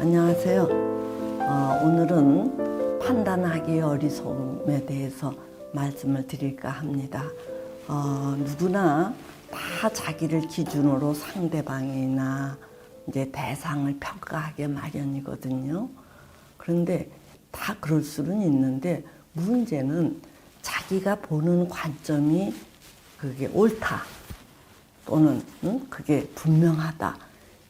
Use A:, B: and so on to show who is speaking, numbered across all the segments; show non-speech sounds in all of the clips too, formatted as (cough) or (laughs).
A: 안녕하세요. 어, 오늘은 판단하기 어리석음에 대해서 말씀을 드릴까 합니다. 어, 누구나 다 자기를 기준으로 상대방이나 이제 대상을 평가하게 마련이거든요. 그런데 다 그럴 수는 있는데 문제는 자기가 보는 관점이 그게 옳다 또는 응? 그게 분명하다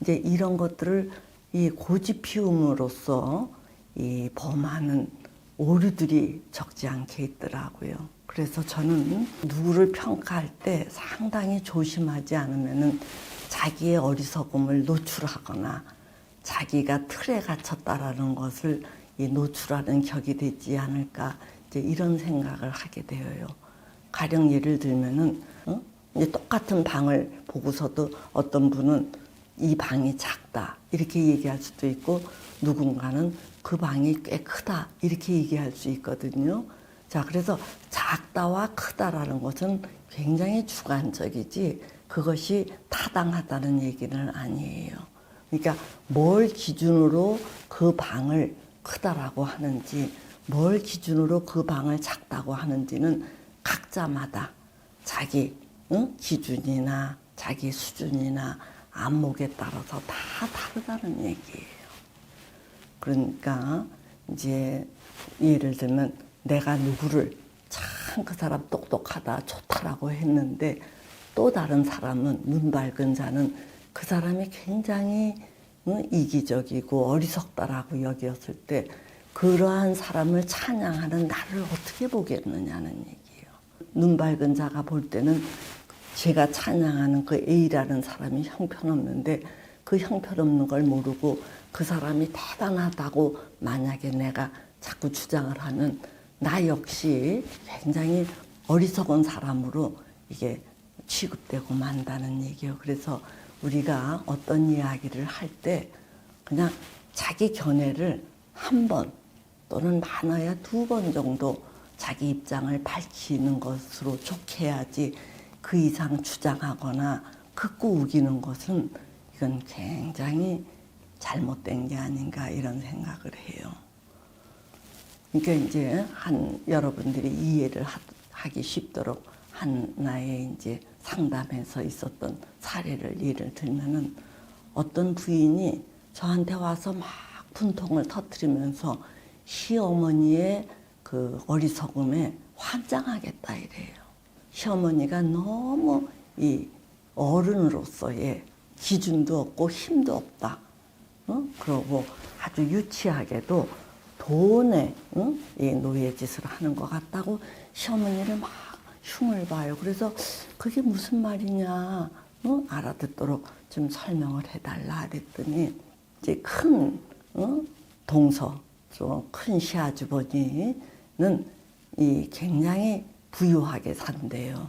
A: 이제 이런 것들을 이 고집 피움으로써 이 범하는 오류들이 적지 않게 있더라고요. 그래서 저는 누구를 평가할 때 상당히 조심하지 않으면은 자기의 어리석음을 노출하거나 자기가 틀에 갇혔다라는 것을 이 노출하는 격이 되지 않을까 이제 이런 생각을 하게 되어요. 가령 예를 들면은 어? 이제 똑같은 방을 보고서도 어떤 분은 이 방이 작 다 이렇게 얘기할 수도 있고 누군가는 그 방이 꽤 크다 이렇게 얘기할 수 있거든요. 자 그래서 작다와 크다라는 것은 굉장히 주관적이지 그것이 타당하다는 얘기는 아니에요. 그러니까 뭘 기준으로 그 방을 크다라고 하는지 뭘 기준으로 그 방을 작다고 하는지는 각자마다 자기 응? 기준이나 자기 수준이나 안목에 따라서 다 다르다는 얘기예요. 그러니까 이제 예를 들면 내가 누구를 참 그 사람 똑똑하다 좋다라고 했는데 또 다른 사람은 눈 밝은 자는 그 사람이 굉장히 응? 이기적이고 어리석다라고 여겼을 때 그러한 사람을 찬양하는 나를 어떻게 보겠느냐는 얘기예요. 눈 밝은 자가 볼 때는 제가 찬양하는 그 A라는 사람이 형편없는데 그 형편없는 걸 모르고 그 사람이 대단하다고 만약에 내가 자꾸 주장을 하면 나 역시 굉장히 어리석은 사람으로 이게 취급되고 만다는 얘기예요. 그래서 우리가 어떤 이야기를 할 때 그냥 자기 견해를 한 번 또는 많아야 두 번 정도 자기 입장을 밝히는 것으로 좋게 해야지 그 이상 주장하거나 극구 우기는 것은 이건 굉장히 잘못된 게 아닌가 이런 생각을 해요. 그러니까 이제 한 여러분들이 이해를 하, 하기 쉽도록 하나의 이제 상담에서 있었던 사례를 예를 들면은 어떤 부인이 저한테 와서 막 분통을 터뜨리면서 시어머니의 그 어리석음에 환장하겠다 이래요. 시어머니가 너무 이 어른으로서의 기준도 없고 힘도 없다. 어? 그러고 아주 유치하게도 돈에 응? 이 노예 짓을 하는 것 같다고 시어머니를 막 흉을 봐요. 그래서 그게 무슨 말이냐 어? 알아듣도록 좀 설명을 해달라 그랬더니 이제 큰 어? 동서 좀 큰 시아주버니는 이 굉장히 부유하게 산대요.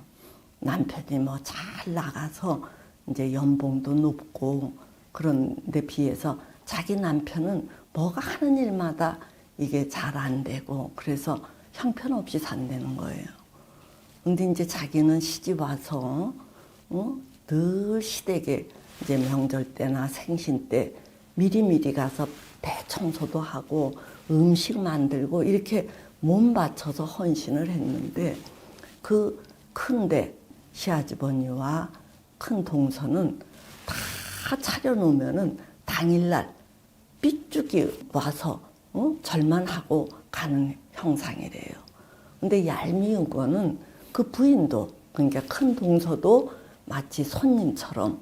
A: 남편이 뭐 잘 나가서 이제 연봉도 높고 그런 데 비해서 자기 남편은 뭐가 하는 일마다 이게 잘 안 되고 그래서 형편없이 산다는 거예요. 근데 이제 자기는 시집 와서 어? 늘 시댁에 이제 명절 때나 생신 때 미리미리 가서 대청소도 하고 음식 만들고 이렇게 몸 바쳐서 헌신을 했는데 그 큰데 시아주버니와 큰 동서는 다 차려놓으면은 당일날 삐죽이 와서 어? 절만하고 가는 형상이래요. 근데 얄미운 거는 그 부인도 그러니까 큰 동서도 마치 손님처럼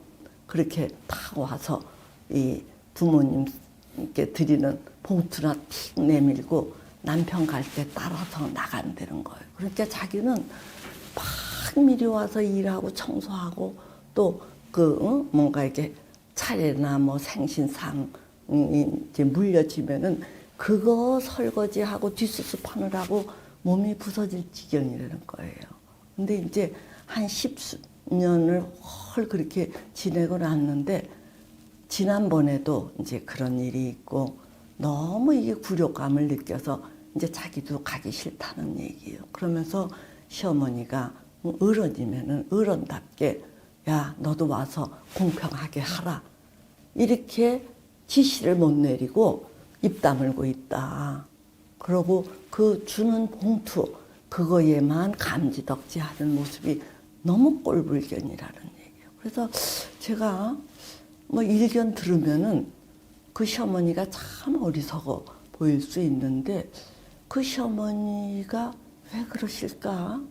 A: 그렇게 탁 와서 이 부모님께 드리는 봉투나 틱 내밀고 남편 갈 때 따라서 나간다는 거예요. 그러니까 자기는 막 미리 와서 일하고 청소하고 또그 뭔가 이렇게 차례나 뭐 생신상 이제 물려지면은 그거 설거지하고 뒷수습하느라고 몸이 부서질 지경이라는 거예요. 근데 이제 한 십수 년을 헐 그렇게 지내고 났는데 지난번에도 이제 그런 일이 있고 너무 이게 굴욕감을 느껴서 이제 자기도 가기 싫다는 얘기예요. 그러면서 시어머니가 어른이면은 어른답게 야 너도 와서 공평하게 하라 이렇게 지시를 못 내리고 입 다물고 있다. 그러고 그 주는 봉투 그거에만 감지덕지하는 모습이 너무 꼴불견이라는 얘기예요. 그래서 제가 뭐 일견 들으면은 그 시어머니가 참 어리석어 보일 수 있는데 그 시어머니가 왜 그러실까?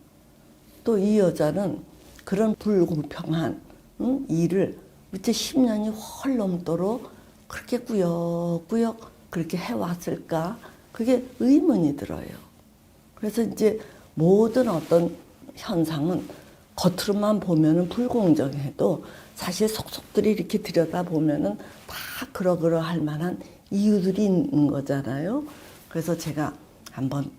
A: 또 이 여자는 그런 불공평한 응? 일을 밑에 10년이 훨 넘도록 그렇게 꾸역꾸역 그렇게 해왔을까? 그게 의문이 들어요. 그래서 이제 모든 어떤 현상은 겉으로만 보면은 불공정해도 사실 속속들이 이렇게 들여다 보면은 다 그러그러할 만한 이유들이 있는 거잖아요. 그래서 제가 한번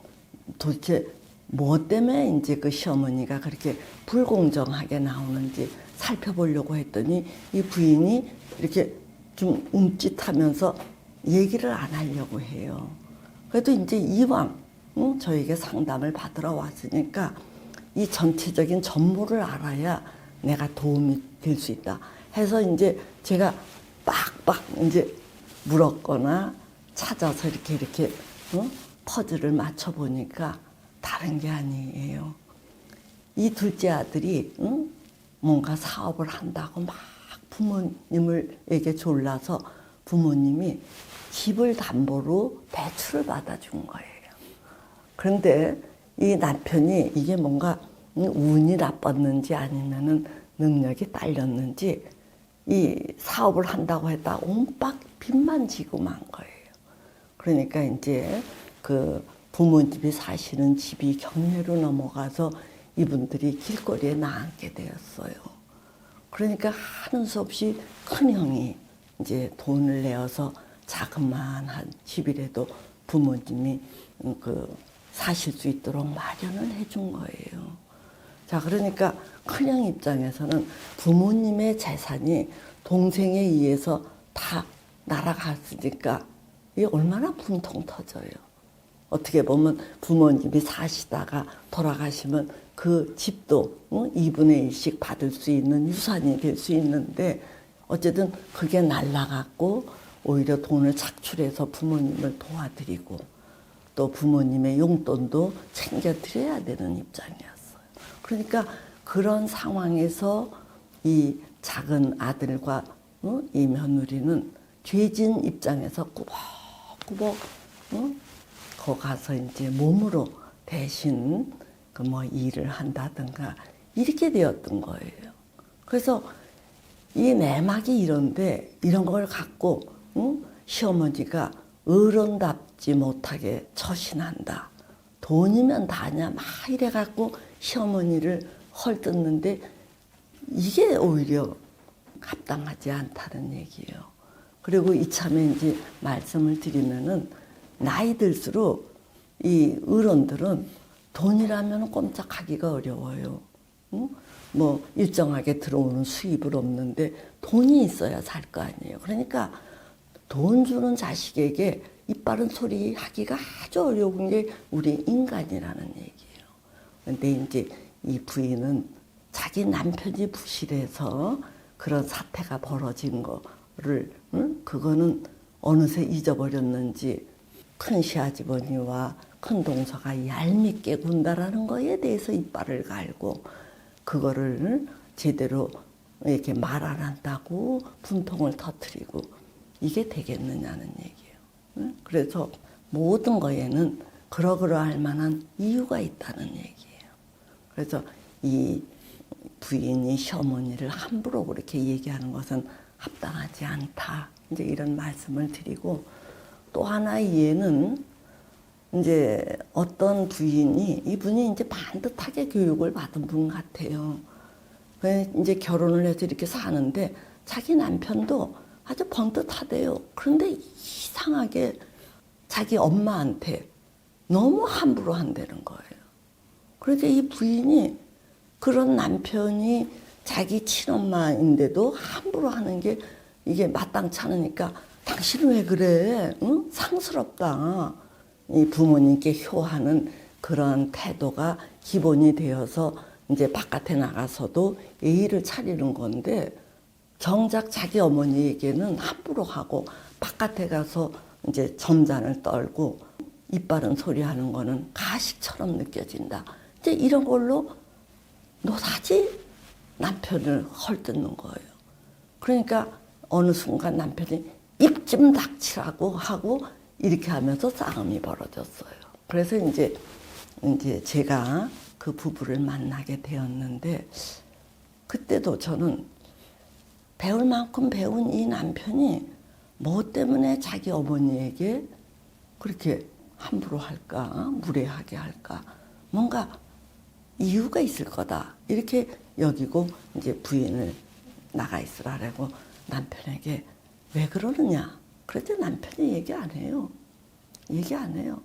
A: 도대체 뭐 때문에 이제 그 시어머니가 그렇게 불공정하게 나오는지 살펴보려고 했더니 이 부인이 이렇게 좀 움찔하면서 얘기를 안 하려고 해요. 그래도 이제 이왕 응? 저에게 상담을 받으러 왔으니까 이 전체적인 전모를 알아야 내가 도움이 될 수 있다. 해서 이제 제가 빡빡 이제 물었거나 찾아서 이렇게 이렇게 응? 퍼즐을 맞춰 보니까 다른 게 아니에요. 이 둘째 아들이 응? 뭔가 사업을 한다고 막 부모님을에게 졸라서 부모님이 집을 담보로 대출을 받아준 거예요. 그런데 이 남편이 이게 뭔가 운이 나빴는지 아니면은 능력이 딸렸는지 이 사업을 한다고 했다 온빡 빚만 지고 만 거예요. 그러니까 이제 그 부모님이 사시는 집이 경매로 넘어가서 이분들이 길거리에 나앉게 되었어요. 그러니까 하는 수 없이 큰 형이 이제 돈을 내어서 자그마한 집이라도 부모님이 그 사실 수 있도록 마련을 해준 거예요. 자, 그러니까 큰형 입장에서는 부모님의 재산이 동생에 의해서 다 날아갔으니까 이게 얼마나 분통 터져요. 어떻게 보면 부모님이 사시다가 돌아가시면 그 집도 응? 2분의 1씩 받을 수 있는 유산이 될 수 있는데 어쨌든 그게 날라갔고 오히려 돈을 착출해서 부모님을 도와드리고 또 부모님의 용돈도 챙겨드려야 되는 입장이었어요. 그러니까 그런 상황에서 이 작은 아들과 어? 이 며느리는 죄진 입장에서 꾸벅꾸벅 어? 거 가서 이제 몸으로 대신 그 뭐 일을 한다든가 이렇게 되었던 거예요. 그래서 이 내막이 이런데 이런 걸 갖고 응? 시어머니가 어른답 지 못하게 처신한다. 돈이면 다냐 막 이래 갖고 시어머니를 헐뜯는데 이게 오히려 합당하지 않다는 얘기예요. 그리고 이참에 이제 말씀을 드리면은 나이 들수록 이 어른들은 돈이라면 꼼짝하기가 어려워요. 응? 뭐 일정하게 들어오는 수입을 없는데 돈이 있어야 살 거 아니에요. 그러니까 돈 주는 자식에게 이빠른 소리 하기가 아주 어려운 게 우리 인간이라는 얘기예요. 근데 이제 이 부인은 자기 남편이 부실해서 그런 사태가 벌어진 거를 응? 그거는 어느새 잊어버렸는지 큰 시아주버니와 큰 동서가 얄밉게 군다라는 거에 대해서 이빨을 갈고 그거를 제대로 이렇게 말 안 한다고 분통을 터트리고 이게 되겠느냐는. 응? 그래서 모든 거에는 그러그러할 만한 이유가 있다는 얘기예요. 그래서 이 부인이 시어머니를 함부로 그렇게 얘기하는 것은 합당하지 않다. 이제 이런 말씀을 드리고 또 하나 이해는 이제 어떤 부인이 이분이 이제 반듯하게 교육을 받은 분 같아요. 왜 이제 결혼을 해서 이렇게 사는데 자기 남편도 아주 번듯하대요. 그런데 이상하게 자기 엄마한테 너무 함부로 한다는 거예요. 그러니까 이 부인이 그런 남편이 자기 친엄마인데도 함부로 하는 게 이게 마땅치 않으니까 당신은 왜 그래? 응? 상스럽다. 이 부모님께 효하는 그런 태도가 기본이 되어서 이제 바깥에 나가서도 예의를 차리는 건데 정작 자기 어머니에게는 함부로 하고 바깥에 가서 이제 점잔을 떨고 이빨은 소리 하는 거는 가식처럼 느껴진다. 이제 이런 걸로 노다지 남편을 헐뜯는 거예요. 그러니까 어느 순간 남편이 입 좀 닥치라고 하고 이렇게 하면서 싸움이 벌어졌어요. 그래서 이제 이제 제가 그 부부를 만나게 되었는데 그때도 저는 배울 만큼 배운 이 남편이 뭐 때문에 자기 어머니에게 그렇게 함부로 할까, 무례하게 할까, 뭔가 이유가 있을 거다. 이렇게 여기고 이제 부인을 나가 있으라고 남편에게 왜 그러느냐. 그랬더니 남편이 얘기 안 해요. 얘기 안 해요.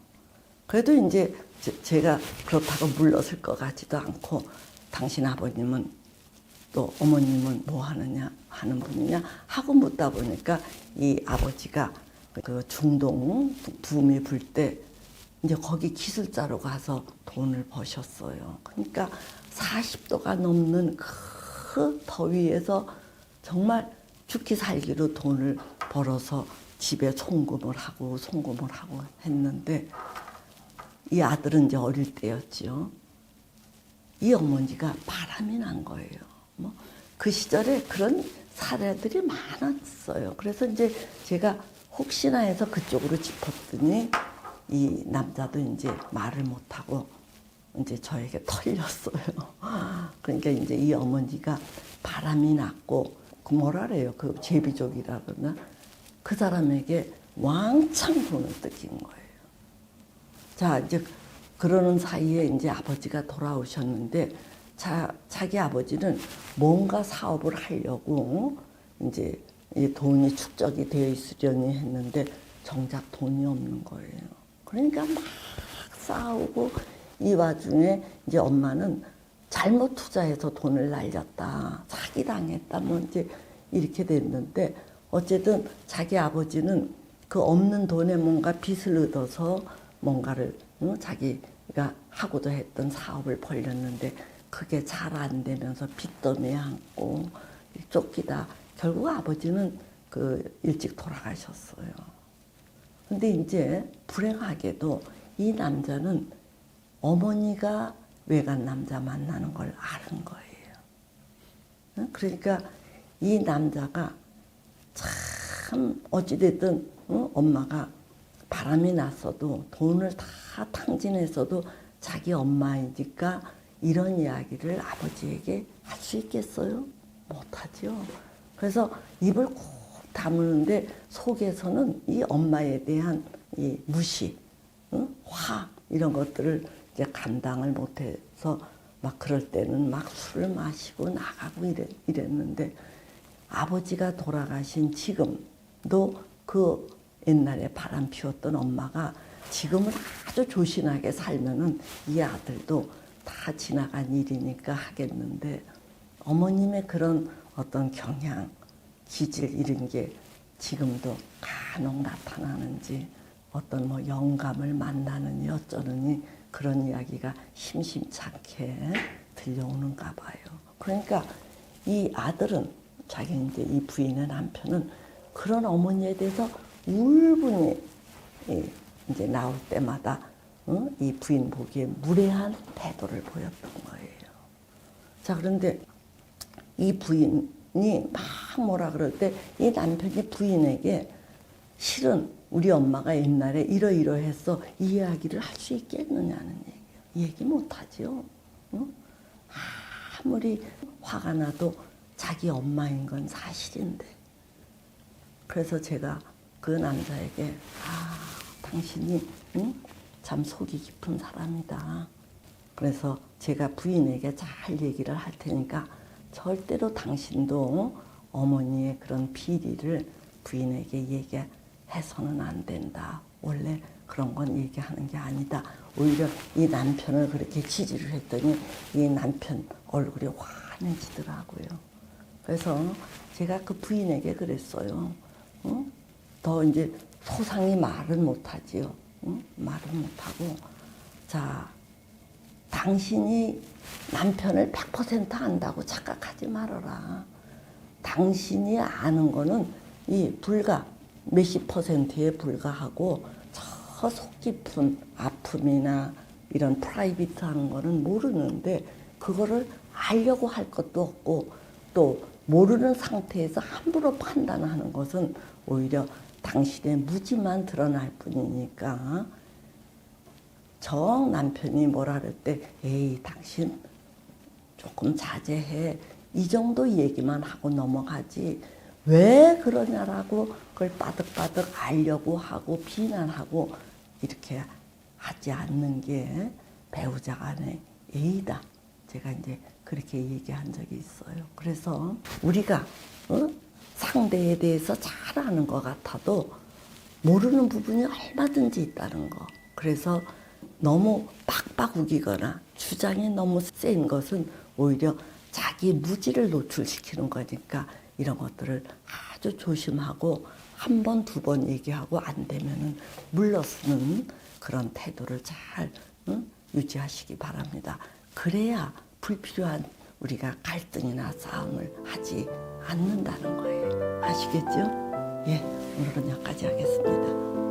A: 그래도 이제 제- 제가 그렇다고 물렀을 것 같지도 않고 당신 아버님은 또 어머님은 뭐 하느냐 하는 분이냐 하고 묻다 보니까 이 아버지가 그 중동 붐이 불 때 이제 거기 기술자로 가서 돈을 버셨어요. 그러니까 40도가 넘는 그 더위에서 정말 죽기 살기로 돈을 벌어서 집에 송금을 하고 송금을 하고 했는데 이 아들은 이제 어릴 때였지요. 이 어머니가 바람이 난 거예요. 뭐 그 시절에 그런 사례들이 많았어요. 그래서 이제 제가 혹시나 해서 그쪽으로 짚었더니 이 남자도 이제 말을 못하고 이제 저에게 털렸어요. (laughs) 그러니까 이제 이 어머니가 바람이 났고 그 뭐라 그래요? 그 제비족이라 그러나 그 사람에게 왕창 돈을 뜯긴 거예요. 자, 이제 그러는 사이에 이제 아버지가 돌아오셨는데 자, 자기 아버지는 뭔가 사업을 하려고 이제 이 돈이 축적이 되어 있으려니 했는데 정작 돈이 없는 거예요. 그러니까 막 싸우고 이 와중에 이제 엄마는 잘못 투자해서 돈을 날렸다. 사기 당했다. 뭐 이제 이렇게 됐는데 어쨌든 자기 아버지는 그 없는 돈에 뭔가 빚을 얻어서 뭔가를 응? 자기가 하고자 했던 사업을 벌렸는데 그게 잘 안 되면서 빚더미 안고 쫓기다 결국 아버지는 그 일찍 돌아가셨어요. 근데 이제 불행하게도 이 남자는 어머니가 외간 남자 만나는 걸 아는 거예요. 응? 그러니까 이 남자가 참 어찌됐든 응? 엄마가 바람이 났어도 돈을 다 탕진했어도 자기 엄마이니까 이런 이야기를 아버지에게 할 수 있겠어요? 못하죠. 그래서 입을 꾹 다무는데 속에서는 이 엄마에 대한 이 무시, 응? 화 이런 것들을 이제 감당을 못해서 막 그럴 때는 막 술을 마시고 나가고 이랬, 이랬는데 아버지가 돌아가신 지금도 그 옛날에 바람 피웠던 엄마가 지금은 아주 조신하게 살면은 이 아들도 다 지나간 일이니까 하겠는데 어머님의 그런 어떤 경향, 기질 이런 게 지금도 간혹 나타나는지 어떤 뭐 영감을 만나느니 어쩌느니 그런 이야기가 심심찮게 들려오는가 봐요. 그러니까 이 아들은 자기 이제 이 부인의 남편은 그런 어머니에 대해서 울분이 이 이제 나올 때마다 어? 이 부인 보기에 무례한 태도를 보였던 거예요. 자 그런데 이 부인이 막 뭐라 그럴 때 이 남편이 부인에게 실은 우리 엄마가 옛날에 이러이러해서 이 이야기를 할 수 있겠느냐는 얘기예요. 얘기 못하죠. 응? 아무리 화가 나도 자기 엄마인 건 사실인데. 그래서 제가 그 남자에게 아 당신이 응? 참 속이 깊은 사람이다. 그래서 제가 부인에게 잘 얘기를 할 테니까 절대로 당신도 어머니의 그런 비리를 부인에게 얘기해서는 안 된다. 원래 그런 건 얘기하는 게 아니다. 오히려 이 남편을 그렇게 지지를 했더니 이 남편 얼굴이 환해지더라고요. 그래서 제가 그 부인에게 그랬어요. 응? 더 이제 소상히 말은 못하지요. 응? 말은 못하고 자 당신이 남편을 100% 안다고 착각하지 말아라. 당신이 아는 거는 이 불과 몇십 퍼센트에 불과하고 저 속 깊은 아픔이나 이런 프라이빗한 거는 모르는데 그거를 알려고 할 것도 없고 또 모르는 상태에서 함부로 판단하는 것은 오히려 당신의 무지만 드러날 뿐이니까 정 남편이 뭐라 그럴 때 에이 당신 조금 자제해 이 정도 얘기만 하고 넘어가지 왜 그러냐라고 그걸 빠득빠득 알려고 하고 비난하고 이렇게 하지 않는 게 배우자 간의 예의다. 제가 이제 그렇게 얘기한 적이 있어요. 그래서 우리가 어? 상대에 대해서 잘 아는 것 같아도 모르는 부분이 얼마든지 있다는 거. 그래서 너무 빡빡 우기거나 주장이 너무 센 것은 오히려 자기 무지를 노출시키는 거니까 이런 것들을 아주 조심하고 한 번, 두 번 얘기하고 안 되면은 물러서는 그런 태도를 잘 응? 유지하시기 바랍니다. 그래야 불필요한 우리가 갈등이나 싸움을 하지 않는다는 거예요. 아시겠죠? 예, 오늘은 여기까지 하겠습니다.